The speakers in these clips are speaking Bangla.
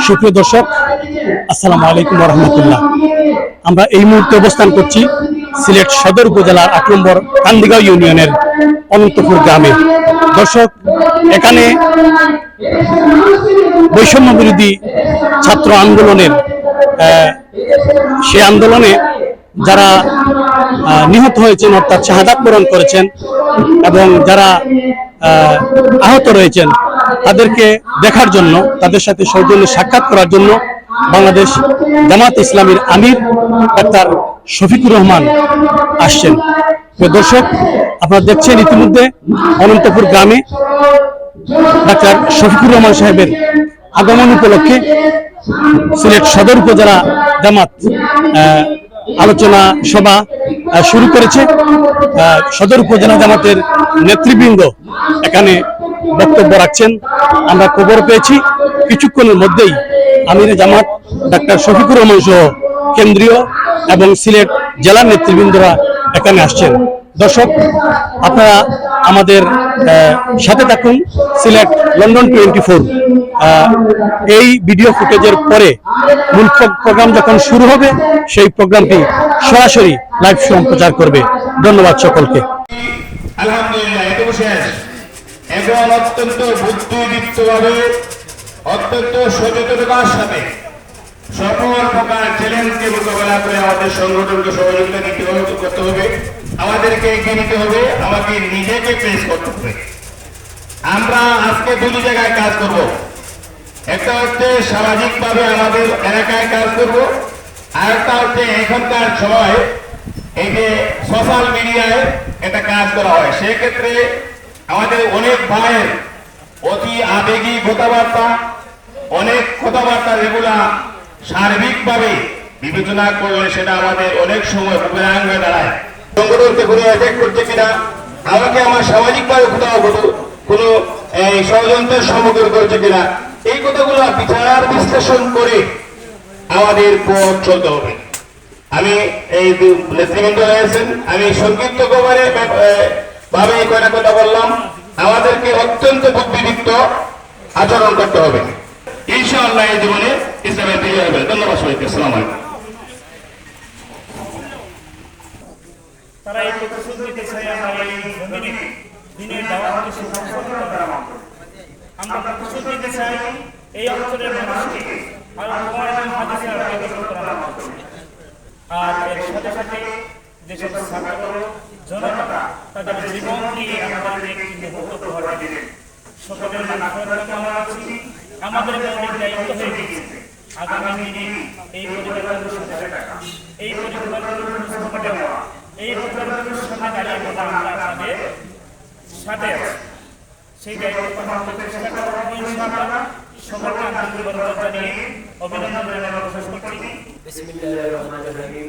সুপ্রিয় দর্শক আসসালামু আলাইকুম রহমতুল্লাহ আমরা এই মুহূর্তে অবস্থান করছি সিলেট সদর উপজেলার আট নম্বর কান্দিগাঁও ইউনিয়নের অনন্তপুর গ্রামে। দর্শক এখানে বৈষম্য বিরোধী ছাত্র আন্দোলনের সে আন্দোলনে যারা নিহত হয়েছেন অর্থাৎ শাহাদাত বরণ করেছেন এবং যারা আহ, আহত রয়েছেন তাদেরকে দেখার জন্য, তাদের সাথে সৌজন্য সাক্ষাৎ করার জন্য বাংলাদেশ জামাত ইসলামীর আমির ডাক্তার শফিকুর রহমান আসছেন। দর্শক, আপনারা দেখছেন ইতিমধ্যে অনন্তপুর গ্রামে ডাক্তার শফিকুর রহমান সাহেবের আগমন উপলক্ষে সিলেট সদর উপজেলা জামাত আলোচনা সভা শুরু করেছে। সদর উপজেলা জামাতের নেতৃবৃন্দ এখানে বক্তব্য রাখছেন। আমরা খবর পেয়েছি। কিছুক্ষণের মধ্যেই আমিরে জামাত ডাক্তার শফিকুর রহমান সহ কেন্দ্রীয় এবং সিলেট জেলার নেতৃবৃন্দরা এখানে আসছেন। দর্শক, আপনারা আমাদের সাথে থাকুন সিলেট লন্ডন টোয়েন্টি ফোর। এই ভিডিও ফুটেজের পরে মূল প্রোগ্রাম যখন শুরু হবে, সেই প্রোগ্রামটি সরাসরি লাইভ সম্প্রচার করবে। ধন্যবাদ সকলকে। আলহামদুলিল্লাহ এবং অত্যন্ত বুদ্ধিদীপ্ত ভাবে অত্যন্ত সচেতনতার সাথে সকল প্রকার চ্যালেঞ্জকে মোকাবেলা করে আমাদের সংগঠনকে সহযোগিতা দিতে হবে, করতে হবে। আমাদেরকে এগিয়ে নিতে হবে, আমাকে নিজেকে প্রেস করতে হবে। আমরা আজকে দুটি জায়গায় কাজ করব। একটা হচ্ছে সামাজিকভাবে আমাদের এলাকায় কাজ করব, আর একটা হচ্ছে এখনকার সময় এই যে সোশ্যাল মিডিয়ায় একটা কাজ করা হয়। সেক্ষেত্রে আমাদের অনেক ভাইয়ের অতি আবেগী কথাবার্তা, অনেক কথাবার্তা যেগুলা সার্বিকভাবে বিবেচনা করলে সেটা আমাদের অনেক সময় দাঁড়ায়। সংগঠনকে কোনো কিনা, আমাকে আমার সামাজিকভাবে কোথাও কোনো- ষড়যন্ত্রের সম্মুখীন করেছে কিনা, এই কথাগুলো বিচার বিশ্লেষণ করে আমাদের পথ চলতে হবে। আমি এই নেতৃবৃন্দ রয়েছেন আমি সংক্ষিপ্ত ভাবে, এই কয়টা কথা বললাম, আমাদেরকে অত্যন্ত বুদ্ধিদীপ্ত আচরণ করতে হবে। ইনশাআল্লাহ এই জীবনে ইসলামের বিজয় হবে। ধন্যবাদ সবাইকে, আসসালামু আলাইকুম। আরও সাথে সাথে দেশের ছাত্র জনতা তাদের জীবন দিয়ে আমাদের মুহূর্ত উপহার দিলেন। সকলের নাগরিক কামনা আছি আমাদের দায়িত্ব হয়ে গেছে। আগামী দিনে এই পরিবারগুলোর সাথে এই সাথে এই সামনে দাঁড়িয়ে কথা আমরা আপনাদের সাথে আছি। সেই দায়িত্ব সকলকে জানিয়ে অভিনন্দন করছি। বিসমিল্লাহির রহমানির রহিম।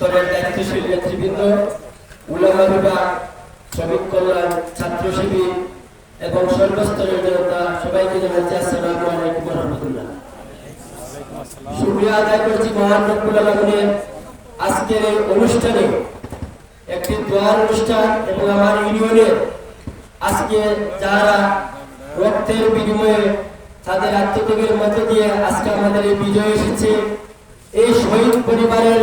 স্তরের দায়িত্বশীল নেতৃবৃন্দ, উলামা বিভাগ, শ্রমিক কল্যাণ, ছাত্র শিবির এবং সর্বস্তরের জনতা, সবাইকে জানাচ্ছি আসসালামু আলাইকুম রহমতুল্লাহ। শুক্রিয়া আদায় করছি মহান রব্বুল আলমিনের আজকের এই অনুষ্ঠানে একটি দোয়ার অনুষ্ঠান এবং আমার ইউনিয়নের আজকে যারা রক্তের বিনিময়ে তাদের আত্মত্যাগের মধ্য দিয়ে আজকে আমাদের এই বিজয় এসেছে, এই শহীদ পরিবারের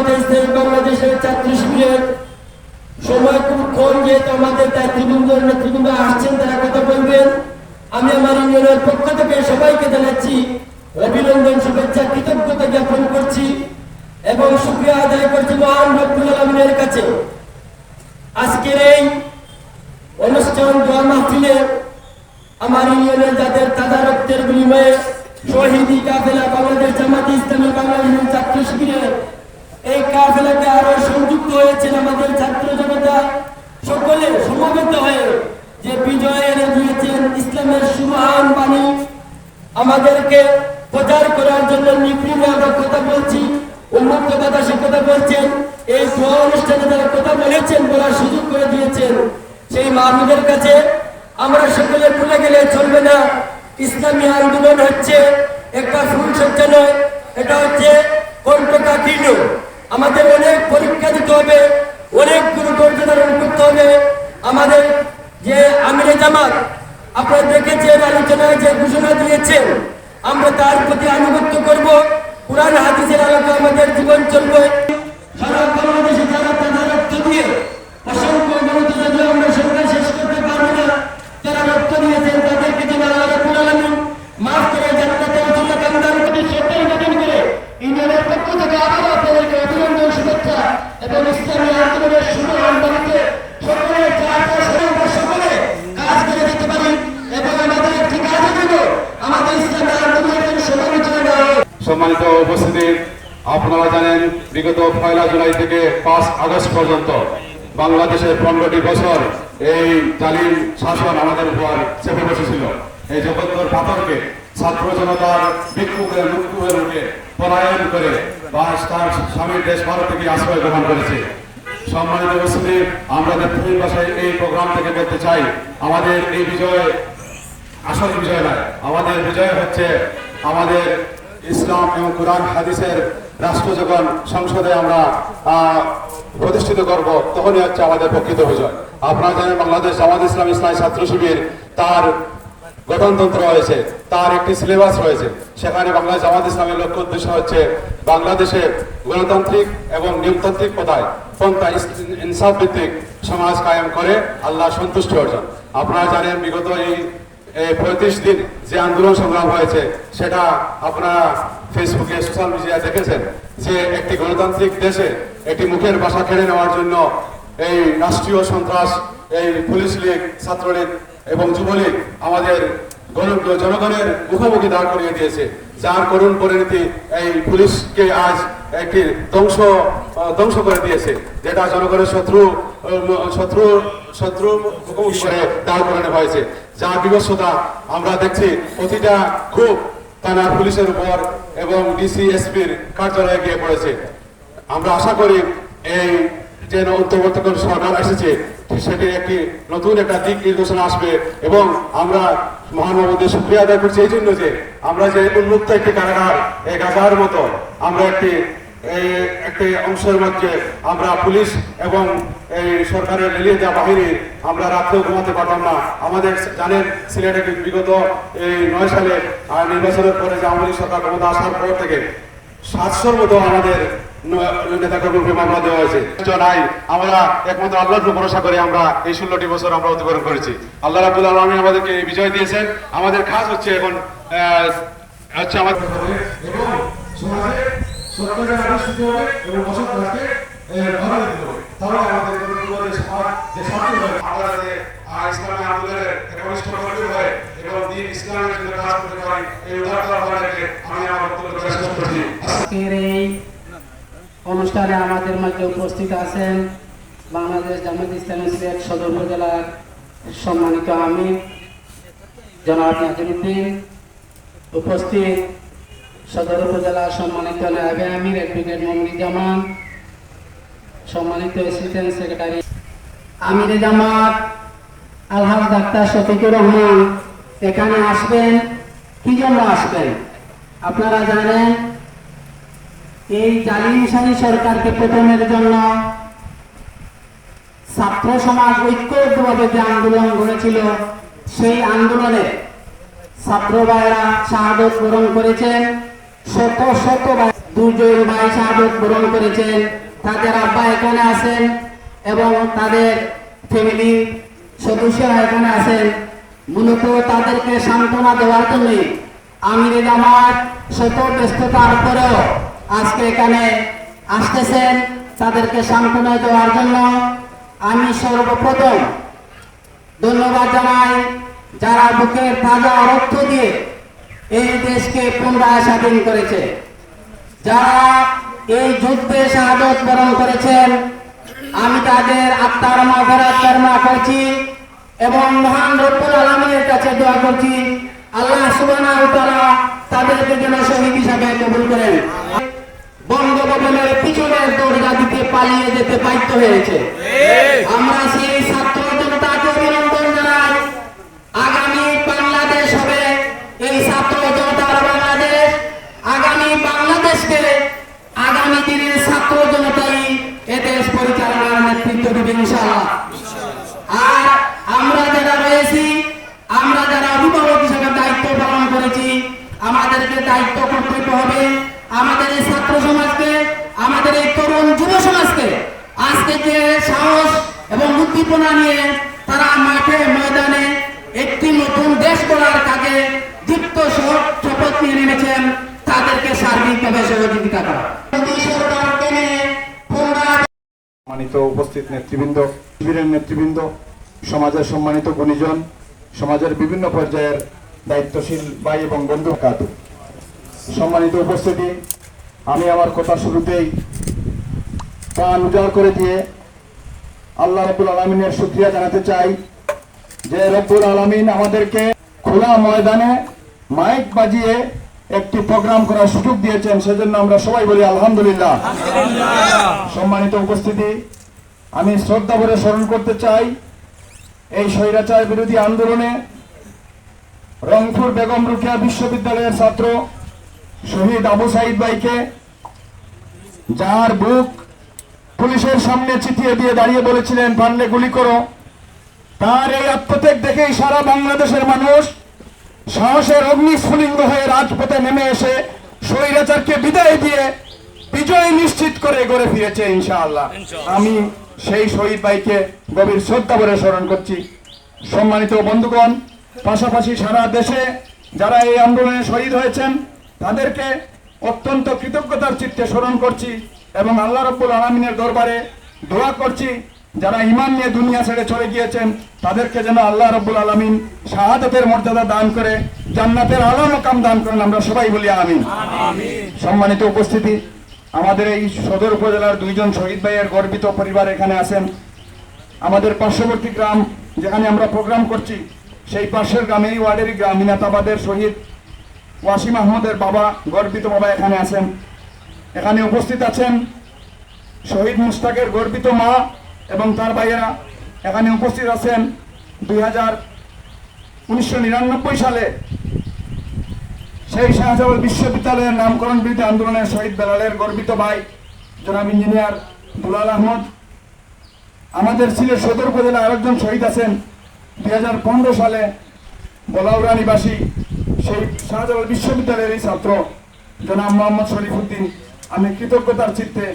বাংলাদেশ জামাতে বাংলাদেশের ছাত্র শিবিরের সময় খুব কম যেহেতু আমাদের নেতৃবৃন্দ নেতৃবৃন্দ আসছেন তারা কথা বলবেন। আমি আমার ইউনিয়নের পক্ষ থেকে সবাইকে জানাচ্ছি অভিনন্দন, শুভেচ্ছা, কৃতজ্ঞতা জ্ঞাপন করছি এবং শুক্রিয়া আদায় করছি মহান রব্বুল আলমিনের কাছে। আজকের এই অনুষ্ঠান দোয়া মাহফিলে আমার ইউনিয়নের যাদের তাজা রক্তের বিনিময়ে শহীদি কাফেলা বাংলাদেশ জামাতি ইসলামী বাংলাদেশ ছাত্র শিবিরের এই কাফেলাকে আরও সংযুক্ত হয়েছেন আমাদের ছাত্র জনতা। সকলে সমবেত হয়ে যে বিজয় এনে দিয়েছেন ইসলামের সুমহান বাণী, আমাদেরকে প্রচার করার জন্য নিপুণ আমরা কথা বলছি উন্মুক্ত সে কথা বলছেন, এই দোয়া অনুষ্ঠানে যারা কথা বলেছেন বলার সুযোগ করে দিয়েছেন, সেই মাহমুদের কাছে আমরা সকলে ভুলে গেলে চলবে না। ইসলামী আন্দোলন হচ্ছে একটা ফুল সজ্জা নয়, এটা হচ্ছে কণ্ঠকা দৃঢ় আমাদের অনেক পরীক্ষা দিতে হবে অনেক গুরু ধৈর্য ধারণ করতে হবে। আমাদের যে আমিরে জামাত, আপনারা দেখেছেন, আলোচনায় যে ঘোষণা দিয়েছেন আমরা তার প্রতি আনুগত্য করব। কোরআন, হাদিসের আলোকে আমাদের জীবন চলবে। সারা বাংলাদেশে যারা তাদের রক্ত দিয়ে অসংখ্য জনতা আমরা সংখ্যা শেষ করতে পারব না যারা রক্ত দিয়েছেন তাদেরকে যেন আল্লাহ রাব্বুল আলামিন মাফ করে জান্নাতের জন্য কামদান করে সত্যি গঠন করে ইন্ডিয়ানের পক্ষ থেকে আবারও আপনাদেরকে অভিনন্দন শুভেচ্ছা সম্মানিত উপস্থিতি, আপনারা জানেন বিগত পয়লা জুলাই থেকে পাঁচ আগস্ট পর্যন্ত বাংলাদেশের পনেরোটি বছর এই জালিম শাসন আমাদের উপর চেপে বসেছিল। এই জগত্তর পাথরকে ছাত্র জনতার বিক্ষোভের মুক্ষোভের মুখে পলায়ন করে বা তার স্বামীর দেশ ভারত থেকে আশ্রয় গ্রহণ করেছে। সম্মানিত উপস্থিতি, আমরা নেত্রীর ভাষায় এই প্রোগ্রাম থেকে বলতে চাই, আমাদের এই বিজয়, আসল বিজয় নয়, আমাদের বিজয় হচ্ছে আমাদের ইসলাম এবং কোরআন হাদিসের রাষ্ট্র যখন সংসদে আমরা প্রতিষ্ঠিত করব, তখনই হচ্ছে আমাদের প্রকৃত বিজয়। আপনারা জানেন বাংলাদেশ জামাত ইসলাম ইসলামী ছাত্র শিবির, তার গঠনতন্ত্র রয়েছে, তার একটি সিলেবাস রয়েছে। সেখানে বাংলাদেশ জামাত ইসলামের লক্ষ্য উদ্দেশ্য হচ্ছে বাংলাদেশে গণতান্ত্রিক এবং নিয়মতান্ত্রিক পথায় পন্থা ইনসাফ ভিত্তিক সমাজ কায়েম করে আল্লাহ সন্তুষ্টি অর্জন। আপনারা জানেন বিগত এই এই পঁয়ত্রিশ দিন যে আন্দোলন সংগ্রাম হয়েছে, সেটা আপনারা ফেসবুকে সোশ্যাল মিডিয়ায় দেখেছেন যে একটি গণতান্ত্রিক দেশে একটি মুখের বাসা কেড়ে নেওয়ার জন্য এই রাষ্ট্রীয় সন্ত্রাস, এই পুলিশ লীগ, ছাত্রলীগ এবং যুবলীগ আমাদের গণ- জনগণের মুখোমুখি দাঁড় করিয়ে দিয়েছে। যার করুণ পরিণতি এই পুলিশকে আজ একটি ধ্বংস ধ্বংস করে দিয়েছে। যেটা জনগণের শত্রু শত্রু শত্রু মুখোমুখি দাঁড় করানো হয়েছে। যার বিবস্বতা আমরা দেখছি, প্রতিটা খুব থানার পুলিশের উপর এবং ডিসি, এসপির কার্যালয়ে গিয়ে পড়েছে। আমরা আশা করি এই যে অন্তর্বর্তীকালীন সরকার এসেছে সেটি একটি নতুন একটা দিক নির্দেশনা আসবে এবং আমরা মহানবদের সুক্রিয়া আদায় করছি এই জন্য যে আমরা যে উন্মুক্ত একটি কারাগার এই গাজার মতো আমরা একটি একটি অংশের মধ্যে আমরা পুলিশ এবং এই সরকারের রেলিয়ে দেওয়া বাহিনী আমরা রাত্রেও ঘুমাতে পারতাম না। আমাদের জানেন, সিলেটে বিগত এই নয় সালে নির্বাচনের পরে যে আওয়ামী সরকার ক্ষমতা আসার পর থেকে সাতশোর মতো আমাদের নেতা মামলা দেওয়া হয়েছে নাই আমরা একমাত্র আল্লাহর উপর ভরসা করে আমরা এই ষোলোটি বছর আমরা অতিক্রম করেছি। আল্লাহ রাবুল আলমী আমাদেরকে বিজয় দিয়েছেন আমাদের কাজ হচ্ছে এখন হচ্ছে আমাদের আমি অনুষ্ঠানে আমাদের মাঝে উপস্থিত আছেন বাংলাদেশ জামাত ইসলামী সিলেট সদর উপজেলার সম্মানিত আমি জনাব নাজিরুদ্দিন উপস্থিত সদর উপজেলার সম্মানিত নায়বে আমির, অ্যাডভোকেট মমিনী জামান সম্মানিত অ্যাসিস্ট্যান্ট সেক্রেটারি আমিরে জামাত, আলহাজ ডাক্তার শফিকুর রহমান, এখানে আসবেন। কি জন্য আসবেন? আপনারা জানেন এই জালিমশাহী সরকারকে পতনের জন্য ছাত্র সমাজ ঐক্যবদ্ধভাবে যে আন্দোলন গড়েছিল, সেই আন্দোলনে ছাত্র ভাইরা শাহাদত বরণ করেছেন, শত শত ভাই দুজন ভাই শাহাদত বরণ করেছেন, তাদের আব্বা এখানে আছেন এবং তাদের ফ্যামিলি সদস্যরা এখানে আছেন। মূলত তাদেরকে সান্ত্বনা দেওয়ার জন্য আমির জামাত শত ব্যস্ততার পরেও আজকে এখানে আসতেছেন তাদেরকে সান্ত্বনা দেওয়ার জন্য আমি সর্বপ্রথম ধন্যবাদ জানাই যারা বুকের তাজা রক্ত দিয়ে এই দেশকে পুনরায় স্বাধীন করেছে। যারা এই যুদ্ধে শাহাদত বরণ করেছেন, আমি তাদের আত্মার মাফেরাত কামনা করছি এবং মহান রব্বুল আলমীর কাছে দোয়া করছি, আল্লাহ তাআলা তাদেরকে যেন শহীদ হিসাবে কবুল করেন। বঙ্গভবনের পিছনের দরজা দিতে পালিয়ে যেতে বাধ্য হয়েছে। আমরা সেই ছাত্র জনতাকে অভিনন্দন জানাই। আগামী বাংলাদেশ হবে এই ছাত্র জনতার বাংলাদেশ। আগামী বাংলাদেশকে আগামী দিনের ছাত্র জনতাই এদেশ পরিচালনার নেতৃত্ব দেবে ইনশাআল্লাহ আর আমরা যারা রয়েছি আমরা যারা অভিভাবক হিসেবে দায়িত্ব পালন করেছি আমাদেরকে দায়িত্ব কর্তব্য হবে আমাদের এই ছাত্র সমাজকে আমাদের এই তরুণ যুব সমাজকে আজকে যে সাহস উদ্দীপনা নিয়ে তারা মাঠে ময়দানে একটি নতুন দেশ গড়ার কাজে দীপ্ত শপথ নিয়ে নেমেছেন তাদেরকে সার্বিকভাবে সহযোগিতা করা। সম্মানিত উপস্থিত নেতৃবৃন্দ, শিবিরের নেতৃবৃন্দ, সমাজের সম্মানিত গুণীজন, সমাজের বিভিন্ন পর্যায়ের দায়িত্বশীল ভাই এবং বন্ধু কাতু। সম্মানিত উপস্থিতি, আমি আমার কথা শুরুতেই প্রাণ উজাড় করে দিয়ে আল্লাহ রব্বুল আলমিনের শুক্রিয়া জানাতে চাই যে রব্বুল আলমিন আমাদেরকে খোলা ময়দানে মাইক বাজিয়ে একটি প্রোগ্রাম করার সুযোগ দিয়েছেন সেজন্য আমরা সবাই বলি আলহামদুলিল্লাহ। সম্মানিত উপস্থিতি আমি শ্রদ্ধা ভরে স্মরণ করতে চাই এই স্বৈরাচার বিরোধী আন্দোলনে রংপুর বেগম রুকিয়া বিশ্ববিদ্যালয়ের ছাত্র শহীদ আবু সাইদ ভাইকে যার বুক পুলিশের সামনে চিঠিয়ে দিয়ে দাঁড়িয়ে বলেছিলেন পারলে গুলি করো। তার এই আত্মত্যাগ দেখেই সারা বাংলাদেশের মানুষ সাহসের অগ্নিস্ফুলিঙ্গ হয়ে রাজপথে নেমে এসে স্বৈরাচারকে বিদায় দিয়ে বিজয় নিশ্চিত করে গড়ে ফিরেছে ইনশাআল্লাহ। আমি সেই শহীদ ভাইকে গভীর শ্রদ্ধা করে স্মরণ করছি। সম্মানিত বন্ধুগণ পাশাপাশি সারা দেশে যারা এই আন্দোলনে শহীদ হয়েছেন তাদেরকে অত্যন্ত কৃতজ্ঞতার চিত্তে স্মরণ করছি। এবং আল্লাহ রব্বুল আলমিনের দরবারে দোয়া করছি যারা ইমান নিয়ে দুনিয়া ছেড়ে চলে গিয়েছেন তাদেরকে যেন আল্লাহ রব্বুল আলমিন শাহাদতের মর্যাদা দান করে জান্নাতের আলো মকাম দান করেন আমরা সবাই বলি আমিন। সম্মানিত উপস্থিতি আমাদের এই সদর উপজেলার দুইজন শহীদ ভাইয়ের গর্বিত পরিবার এখানে আছেন। আমাদের পার্শ্ববর্তী গ্রাম যেখানে আমরা প্রোগ্রাম করছি সেই পাশের গ্রামেই ওয়ার্ডেরই গ্রাম মিনাতাবাদের শহীদ ওয়াসিম আহমদের বাবা গর্বিত বাবা এখানে আছেন। এখানে উপস্থিত আছেন শহীদ মুস্তাকের গর্বিত মা এবং তার ভাইয়েরা। এখানে উপস্থিত আছেন দুই হাজার উনিশশো নিরানব্বই সালে সেই শাহজালাল বিশ্ববিদ্যালয়ের নামকরণ বিরোধী আন্দোলনের শহীদ বেলালের গর্বিত ভাই, জনাব ইঞ্জিনিয়ার দুলাল আহমদ। আমাদের সিলেট সদর উপজেলা আরেকজন শহীদ আছেন দুই হাজার পনেরো সালে বলাউরা নিবাসী সেই বিশ্ববিদ্যালয়ের এই ছাত্র, জনাব মোহাম্মদ শরীফুদ্দিন। আমি কৃতজ্ঞতার চিত্তে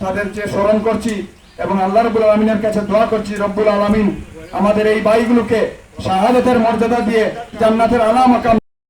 তাদেরকে স্মরণ করছি এবং আল্লাহ রবুল আলমিনের কাছে দোয়া করছি, রব্বুল আলমিন আমাদের এই বাইগুলোকে শাহাদতের মর্যাদা দিয়ে জান্নাতের আলাম মাকাম